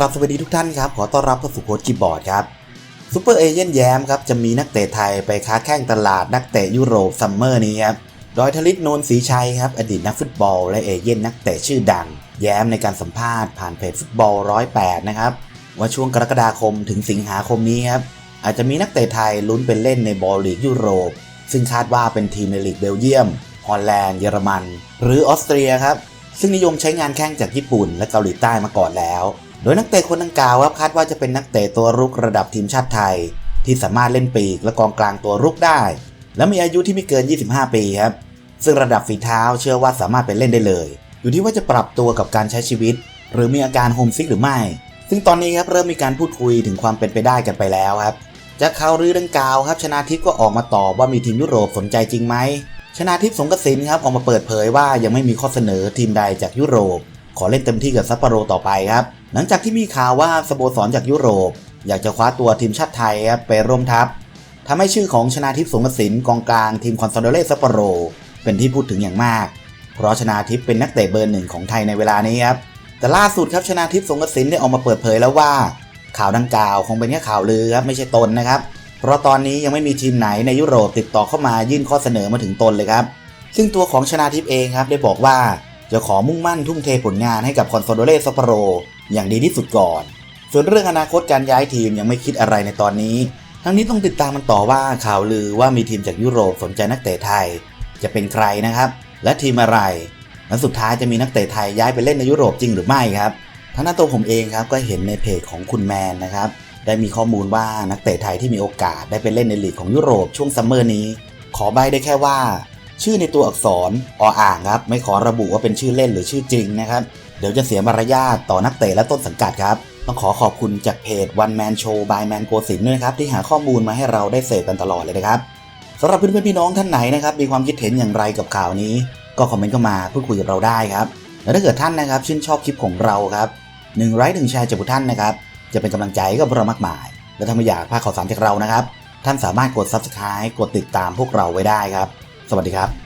ครับสวัสดีทุกท่านครับ ขอต้อนรับเข้าสู่โค้ชคีย์บอร์ดครับซูเปอร์เอเย่นแย้มครับ จะมีนักเตะไทยไปค้าแข่งตลาดนักเตะยุโรปซัมเมอร์นี้ครับโดยทลิตโนนศรีชัยครับ อดีตนักฟุตบอล และเอเย่นนักเตะชื่อดัง แย้มในการสัมภาษณ์ผ่านเพจฟุตบอลร้อยแปดนะครับ ว่าช่วงกรกฎาคมถึงสิงหาคมนี้ครับอาจจะมีนักเตะไทยลุ้นเป็นเล่นในบอลลีกยุโรป ซึ่งคาดว่าเป็นทีมในลีกเบลเยียมฮอลแลนด์เยอรมัน หรือออสเตรียครับซึ่งนิยมใช้งานแข้งจากญี่ปุ่นและเกาหลีใต้มาก่อนแล้ว โดยนักเตะคนดังกล่าวครับคาดว่าจะเป็นนักเตะตัวรุกระดับทีมชาติไทย ที่สามารถเล่นปีกและกองกลางตัวรุกได้ และมีอายุที่ไม่เกิน 25 ปีครับ ซึ่งระดับฝีเท้าเชื่อว่าสามารถไปเล่นได้เลย อยู่ที่ว่าจะปรับตัวกับการใช้ชีวิต หรือมีอาการโฮมซิกหรือไม่ ซึ่งตอนนี้ครับเริ่มมีการพูดคุยถึงความเป็นไปได้กันไปแล้วครับจากข่าวลือดังกล่าวครับชนาทิพย์ก็ออกมาตอบว่ามีทีมยุโรปสนใจจริงไหมชนาทิพย์สงกระสินครับออกมาเปิดเผยว่ายังไม่มีข้อเสนอทีมใดจากยุโรป ขอเล่นเต็มที่กับซัปโปโรต่อไปครับ หลังจากที่มีข่าวว่าสโมสรจากยุโรป อยากจะคว้าตัวทีมชาติไทยไปร่วมทัพทำให้ชื่อของชนาทิพย์สงกระสินกองกลางทีมคอนซาโดเล่ซัปโปโร เป็นที่พูดถึงอย่างมาก เพราะชนาทิพย์เป็นนักเตะเบอร์หนึ่งของไทยในเวลานี้ครับแต่ล่าสุดครับชนาทิพย์สงกระสินได้ออกมาเปิดเผยแล้วว่า ข่าวดังกล่าวคงเป็นแค่ข่าวลือครับไม่ใช่ตนนะครับ เพราะตอนนี้ยังไม่มีทีมไหนในยุโรปติดต่อเข้ามายื่นข้อเสนอมาถึงตนเลยครับ ซึ่งตัวของชนาทิพย์เองครับได้บอกว่าจะขอมุ่งมั่นทุ่มเทผลงานให้กับคอนโซโดเลซัปโปโร อย่างดีที่สุดก่อน ส่วนเรื่องอนาคตการย้ายทีมยังไม่คิดอะไรในตอนนี้ ทั้งนี้ต้องติดตามมันต่อว่าข่าวลือว่ามีทีมจากยุโรปสนใจนักเตะไทย จะเป็นใครนะครับ และทีมอะไรและสุดท้ายจะมีนักเตะไทยย้ายไปเล่นในยุโรปจริงหรือไม่ครับทางด้านตัวผมเองครับก็เห็นในเพจของคุณแมนนะครับได้มีข้อมูลว่านักเตะไทยที่มีโอกาสได้ไปเล่นในลีกของยุโรปช่วงซัมเมอร์นี้ ขอใบได้แค่ว่า ชื่อในตัวอักษรออ่างครับ ไม่ขอระบุว่าเป็นชื่อเล่นหรือชื่อจริงนะครับ ดี๋ยวจะเสียมารยาทต่อนักเตะและต้นสังกัดครับ ต้องขอขอบคุณจากเพจ One Man Show by Man โกสินด้วยครับ ที่หาข้อมูลมาให้เราได้เสพกันตลอดเลยนะครับสำหรับเพื่อนๆพี่น้องท่านไหนนะครับ มีความคิดเห็นอย่างไรกับข่าวนี้ ก็คอมเมนต์เข้ามาพูดคุยกับเราได้ครับและถ้าเกิดท่านนะครับชื่นชอบคลิปของเราครับหนึ่งไลค์หนึ่งแชร์จากผู้ท่านนะครับจะเป็นกำลังใจกับเรามากมาย และถ้าไม่อยากพลาดข่าวสารจากเรานะครับท่านสามารถกด Subscribe กดติดตามพวกเราไว้ได้ครับ สวัสดีครับ